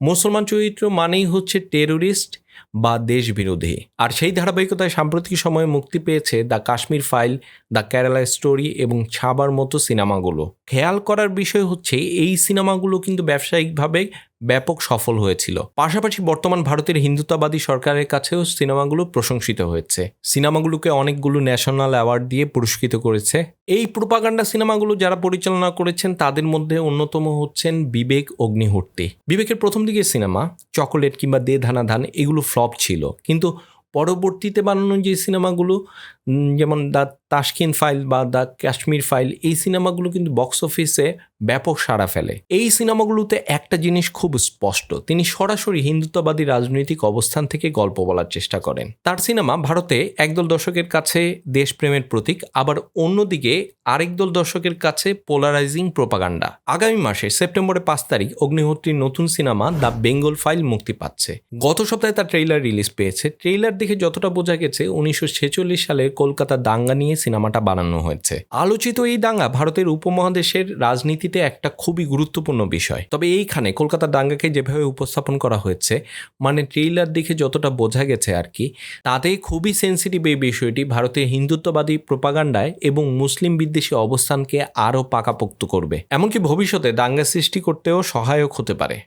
মুসলমান চরিত্র মানেই হচ্ছে টেরোরিস্ট বা দেশবিরোধী আর সেই ধারাবাহিকতায় সাম্প্রতিক সময়ে মুক্তি পেয়েছে the Kashmir file, the Kerala story এবং ছাবার মতো সিনেমাগুলো। খেয়াল করার বিষয় হচ্ছে, এই সিনেমাগুলো কিন্তু ব্যবসায়িকভাবে ব্যাপক সফল হয়েছিল। পাশাপাশি বর্তমান ভারতের হিন্দুত্ববাদী সরকারের কাছেও সিনেমাগুলো প্রশংসিত হয়েছে। সিনেমাগুলোকে অনেকগুলো ন্যাশনাল অ্যাওয়ার্ড দিয়ে পুরস্কৃত করেছে। এই প্রোপাগান্ডা সিনেমাগুলো যারা পরিচালনা করেছেন, তাদের মধ্যে অন্যতম হচ্ছেন বিবেক অগ্নিহূর্তি বিবেকের প্রথম দিকের সিনেমা, চকোলেট কিংবা দে ধানা ধান এগুলো ফ্লপ ছিল। কিন্তু পরবর্তীতে বানানো যে সিনেমাগুলো যেমন দ্য তাসকিন ফাইল বা দ্য কাশ্মীর ফাইল, এই সিনেমাগুলো কিন্তু বক্স অফিসে ব্যাপক সাড়া ফেলে। এই সিনেমাগুলোতে একটা জিনিস খুব স্পষ্ট, তিনি সরাসরি হিন্দুত্ববাদী রাজনৈতিক অবস্থান থেকে গল্প বলার চেষ্টা করেন। তার সিনেমা ভারতে একদল দর্শকের কাছে দেশপ্রেমের প্রতীক, আবার অন্যদিকে আরেক দল দর্শকের কাছে পোলারাইজিং প্রোপাগান্ডা আগামী মাসে, সেপ্টেম্বরের পাঁচ তারিখ, অগ্নিহোত্রীর নতুন সিনেমা দ্য বেঙ্গল ফাইল মুক্তি পাচ্ছে। গত সপ্তাহে তার ট্রেইলার রিলিজ পেয়েছে। ট্রেইলার দেখে যতটা বোঝা গেছে, উনিশশো সালের কলকাতা দাঙ্গা নিয়ে সিনেমাটা বানানো হয়েছে। আলোচিত এই দাঙ্গা ভারতের উপমহাদেশের রাজনীতিতে একটা খুবই গুরুত্বপূর্ণ বিষয়। তবে এইখানে কলকাতা দাঙ্গাকে যেভাবে উপস্থাপন করা হয়েছে মানে ট্রেইলার দেখে যতটা বোঝা গেছে আর কি, তাতে খুবই সেন্সিটিভ এই বিষয়টি ভারতের হিন্দুত্ববাদী প্রোপাগান্ডায় এবং মুসলিম বিদ্বেষী অবস্থানকে আরও পাকাপোক্ত করবে। এমনকি ভবিষ্যতে দাঙ্গা সৃষ্টি করতেও সহায়ক হতে পারে।